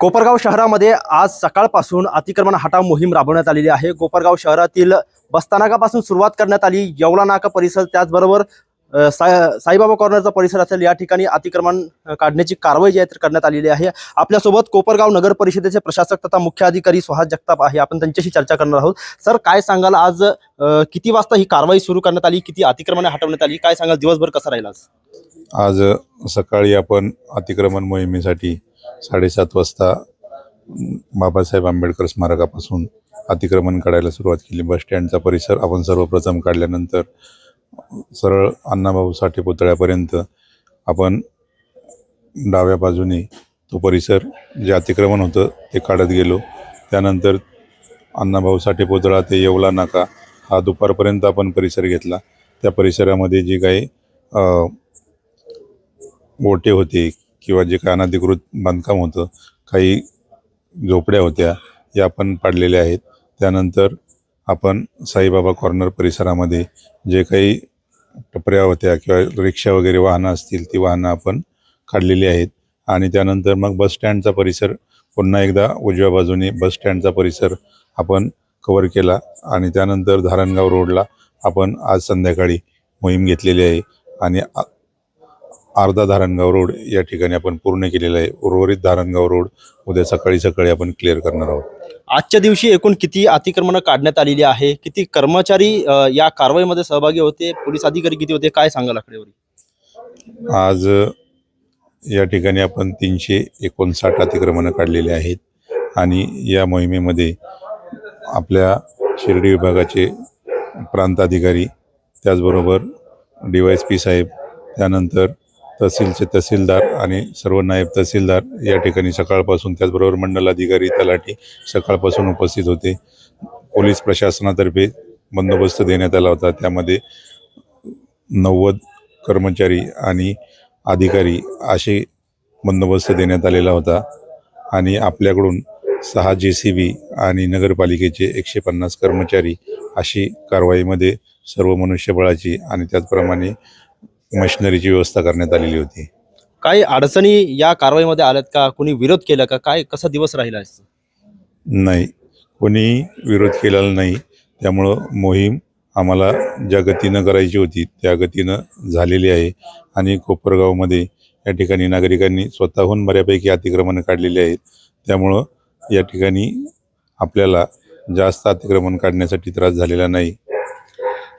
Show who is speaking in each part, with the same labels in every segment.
Speaker 1: कोपरगाव शहरामध्ये आज सकाळपासून अतिक्रमण हटाव मोहीम राबवण्यात आलेली आहे. कोपरगाव शहरातील बसस्थानकापासून सुरुवात करण्यात आली. येवला नाका परिसर त्याचबरोबर साई साईबाबा कॉर्नरचा परिसर असेल या ठिकाणी अतिक्रमण काढण्याची कारवाई जी आहे करण्यात आलेली आहे. आपल्यासोबत कोपरगाव नगर परिषदेचे प्रशासक तथा मुख्य अधिकारी सुहास जगताप आहे. आपण त्यांच्याशी चर्चा करणार आहोत. सर काय सांगाल आज? किती वाजता ही कारवाई सुरू करण्यात आली? किती अतिक्रमणे हटवण्यात आली? काय सांगाल? दिवसभर कसा राहील आज?
Speaker 2: आज सकाळी आपण अतिक्रमण मोहिमेसाठी साडेसात वाजता बाबासाहेब आंबेडकर स्मारकापासून अतिक्रमण काढायला सुरुवात केली. बस स्टँडचा परिसर आपण सर्वप्रथम काढल्यानंतर सरळ अण्णाभाऊ साठे पुतळ्यापर्यंत आपण डाव्या बाजूने तो परिसर जे अतिक्रमण होतं ते काढत गेलो. त्यानंतर अण्णाभाऊ साठे पुतळा ते येवला नाका. हा दुपारपर्यंत आपण परिसर घेतला. त्या परिसरामध्ये जे काही ओटे होते किंवा जे काही अनधिकृत बांधकाम होतं काही झोपड्या होत्या या आपण पाडलेल्या आहेत. त्यानंतर आपण साईबाबा कॉर्नर परिसरामध्ये जे काही टपऱ्या होत्या किंवा रिक्षा वगैरे वाहनं असतील ती वाहनं आपण काढलेली आहेत. आणि त्यानंतर मग बस स्टँडचा परिसर पुन्हा एकदा उजव्या बाजूने बस स्टँडचा परिसर आपण कवर केला आणि त्यानंतर धारणगाव रोडला आपण आज संध्याकाळी मोहीम घेतलेली आहे. आणि अर्धा धारणगाव रोड या ठिकाणी आपण पूर्ण केलेला आहे. उर्वरित धारणगाव रोड उद्या सकाळी सकाळी आपण क्लिअर करणार आहोत.
Speaker 1: आजच्या दिवशी एकूण किती अतिक्रमणं काढण्यात आलेली आहे? किती कर्मचारी अ, या कारवाईमध्ये सहभागी होते? पोलीस अधिकारी किती होते? काय सांगाल आकडेवारी?
Speaker 2: आज अ, या ठिकाणी आपण तीनशे एकोणसाठ अतिक्रमणं काढलेली आहेत. आणि या मोहिमेमध्ये आपल्या शिर्डी विभागाचे प्रांत अधिकारी त्याचबरोबर डी वाय एस पी साहेब त्यानंतर तहसीलचे तहसीलदार आणि सर्व नायब तहसीलदार या ठिकाणी सकाळपासून त्याचबरोबर मंडल अधिकारी तलाठी सकाळपासून उपस्थित होते. पोलीस प्रशासनातर्फे बंदोबस्त देण्यात आला होता. त्यामध्ये नव्वद कर्मचारी आणि अधिकारी असे बंदोबस्त देण्यात आलेला होता आणि आपल्याकडून सहा जे सी बी आणि नगरपालिकेचे एकशे पन्नास कर्मचारी अशी कारवाईमध्ये सर्व मनुष्यबळाची आणि त्याचप्रमाणे मशिनरीची व्यवस्था करण्यात आलेली होती.
Speaker 1: काही अडचणी या कारवाईमध्ये आल्यात का? कोणी विरोध केला का? काय कसा दिवस राहिला आहे?
Speaker 2: नाही. कोणी विरोध केलेला नाही. त्यामुळं मोहीम आम्हाला ज्या गतीनं करायची होती त्या गतीनं झालेली आहे. आणि कोपरगावमध्ये या ठिकाणी नागरिकांनी स्वतःहून बऱ्यापैकी अतिक्रमणं काढलेली आहेत. त्यामुळं या ठिकाणी आपल्याला जास्त अतिक्रमण काढण्यासाठी त्रास झालेला नाही.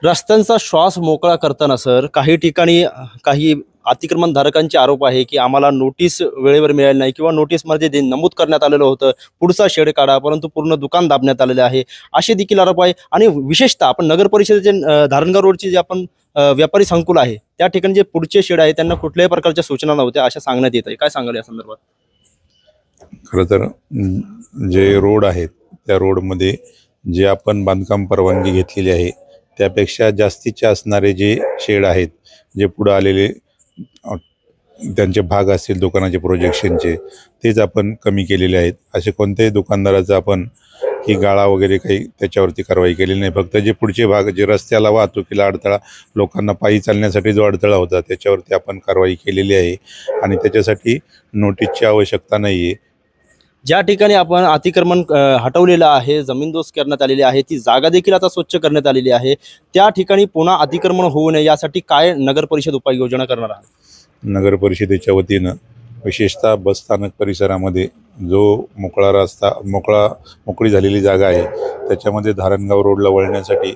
Speaker 1: रस्त्यांचा श्वास मोकळा करताना सर काही ठिकाणी काही अतिक्रमणधारकांचे आरोप आहे की आम्हाला नोटीस वेळेवर मिळाली नाही किंवा नोटीसमध्ये जे नमूद करण्यात आलेलं होतं पुढचा शेड काढा परंतु पूर्ण दुकान दाबण्यात आलेले आहे असे देखील आरोप आहे. आणि विशेषतः आपण नगर परिषदेचे धारणगाव रोडचे जे आपण व्यापारी संकुल आहे त्या ठिकाणी जे पुढचे शेड आहे त्यांना कुठल्याही प्रकारच्या सूचना नव्हत्या अशा सांगण्यात येत आहे. काय सांगाल या संदर्भात?
Speaker 2: खरं तर जे रोड आहेत त्या रोडमध्ये जे आपण बांधकाम परवानगी घेतलेली आहे त्यापेक्षा जास्तीचे असणारे जे शेड आहेत जे पुढं आलेले त्यांचे भाग असतील दुकानाचे प्रोजेक्शनचे तेच आपण कमी केलेले आहेत. असे कोणत्याही दुकानदाराचं आपण की गाळा वगैरे काही त्याच्यावरती कारवाई केलेली नाही. फक्त जे पुढचे भाग जे रस्त्याला वाहतुकीला अडथळा लोकांना पायी चालण्यासाठी जो अडथळा होता त्याच्यावरती आपण कारवाई केलेली आहे. आणि त्याच्यासाठी नोटीसची आवश्यकता नाही आहे
Speaker 1: ज्या ठिकाणी आपण अतिक्रमण हटवलेलं आहे जमीनदोस्त करण्यात आलेली आहे ती जागा देखील आता स्वच्छ करण्यात आलेली आहे. त्या ठिकाणी पुन्हा अतिक्रमण होऊ नये यासाठी काय नगर परिषद उपाययोजना करणार आहे
Speaker 2: नगर परिषदेच्या वतीनं विशेषतः बसस्थानक परिसरामध्ये जो मोकळा रस्ता मोकळा मोकळी झालेली जागा आहे त्याच्यामध्ये धारणगाव रोडला वळण्यासाठी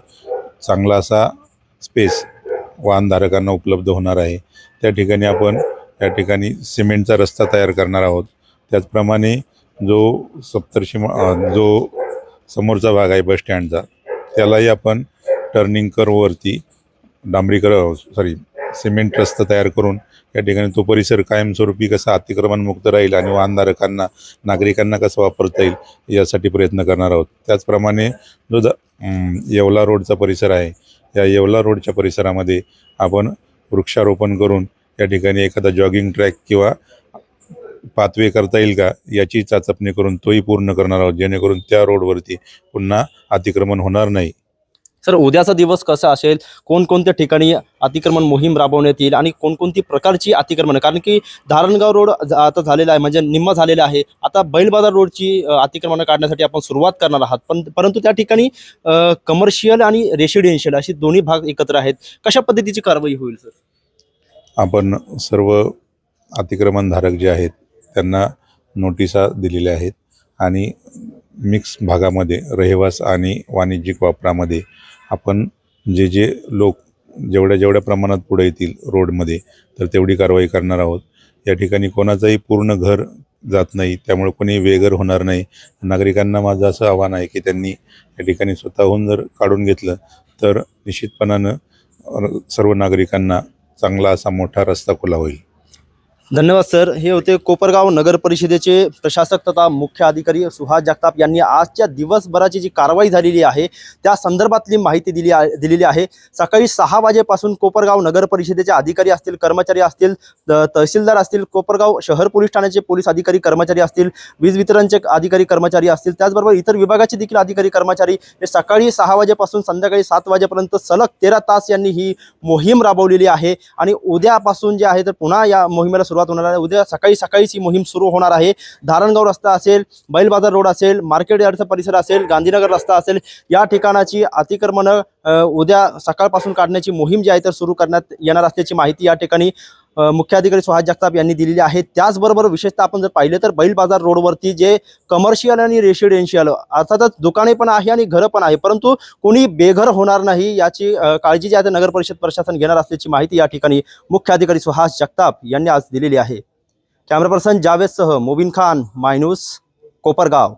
Speaker 2: चांगला असा स्पेस वाहनधारकांना उपलब्ध होणार आहे. त्या ठिकाणी आपण त्या ठिकाणी सिमेंटचा रस्ता तयार करणार आहोत. त्याचप्रमाणे जो सप्तर्षी जो समोरचा भाग आहे बस स्टँडचा त्यालाही आपण टर्निंग करवरती डांबरीकर सॉरी सिमेंट रस्ता तयार करून या ठिकाणी तो परिसर कायमस्वरूपी कसा अतिक्रमणमुक्त राहील आणि वाहनधारकांना नागरिकांना कसं वापरता येईल यासाठी प्रयत्न करणार आहोत. त्याचप्रमाणे जो द येवला रोडचा परिसर आहे या येवला रोडच्या परिसरामध्ये आपण वृक्षारोपण करून या ठिकाणी एखादा जॉगिंग ट्रॅक किंवा पाथवे करता येईल का? याची चाचपणी करून तोही पूर्ण करणार आहोत जेणेकरून त्या रोडवरती पुन्हा अतिक्रमण होणार नाही.
Speaker 1: सर उद्याचा दिवस कसा असेल? कोणकोणत्या ठिकाणी अतिक्रमण मोहीम राबवण्यात येईल आणि कोणकोणती प्रकारची अतिक्रमण? कारण की धारणगाव रोड आता झालेला आहे म्हणजे निम्मा झालेला आहे. आता बैलबाजार रोडची अतिक्रमणं काढण्यासाठी आपण सुरुवात करणार आहात. पण परंतु त्या ठिकाणी कमर्शियल आणि रेसिडेन्शियल अशी दोन्ही भाग एकत्र आहेत. कशा पद्धतीची कारवाई होईल सर?
Speaker 2: आपण सर्व अतिक्रमणधारक जे आहेत त्यांना नोटिसा दिलेल्या आहेत. आणि मिक्स भागामध्ये रहिवास आणि वाणिज्यिक वापरामध्ये आपण जे जे लोक जेवढ्या जेवढ्या प्रमाणात पुढे येतील रोडमध्ये तर तेवढी कारवाई करणार आहोत. या ठिकाणी कोणाचंही पूर्ण घर जात नाही त्यामुळे कोणी वेगर होणार नाही. नागरिकांना माझं असं आव्हान आहे की त्यांनी या ठिकाणी स्वतःहून जर काढून घेतलं तर निश्चितपणानं सर्व नागरिकांना चांगला असा मोठा रस्ता खुला होईल.
Speaker 1: धन्यवाद सर. हे होते कोपरगाव नगर परिषदेचे प्रशासक तथा मुख्य अधिकारी सुहास जगताप यांनी आजच्या दिवसभराची जी कारवाई झालेली आहे त्या संदर्भातली माहिती दिली आहे दिलेली आहे. सकाळी सहा वाजेपासून कोपरगाव नगर परिषदेचे अधिकारी असतील कर्मचारी असतील तहसीलदार असतील कोपरगाव शहर पोलीस ठाण्याचे पोलीस अधिकारी कर्मचारी असतील वीज वितरणचे अधिकारी कर्मचारी असतील त्याचबरोबर इतर विभागाचे देखील अधिकारी कर्मचारी. हे सकाळी सहा वाजेपासून संध्याकाळी सात वाजेपर्यंत सलग तेरा तास यांनी ही मोहीम राबवलेली आहे आणि उद्यापासून जे आहे तर पुन्हा या मोहिमेला सुरुवात होणार आहे. उद्या सकाळी सकाळीच ही मोहीम सुरू होणार आहे. धारणगाव रस्ता असेल बैल बाजार रोड असेल मार्केट यार्डचा परिसर असेल गांधीनगर रस्ता असेल या ठिकाणाची अतिक्रमणं उद्या सकाळपासून काढण्याची मोहीम जी आहे तर सुरू करण्यात येणार असल्याची माहिती या ठिकाणी मुख्याधिकारी मुख्य अधिकारी सुहास जगताप यांनी दिलेली आहे. त्याचबरोबर विशेषतः आपण जर पाहिलं तर बैल बाजार रोडवरती जे कमर्शियल आणि रेसिडेन्शियल अर्थातच दुकाने पण आहे आणि घरं पण आहे. परंतु कोणी बेघर होणार नाही याची काळजी जी आहे नगर परिषद प्रशासन घेणार असल्याची माहिती या ठिकाणी मुख्य अधिकारी सुहास जगताप यांनी आज दिलेली आहे. कॅमेरा पर्सन जावेदसह मोबिन खान मायनूस कोपरगाव.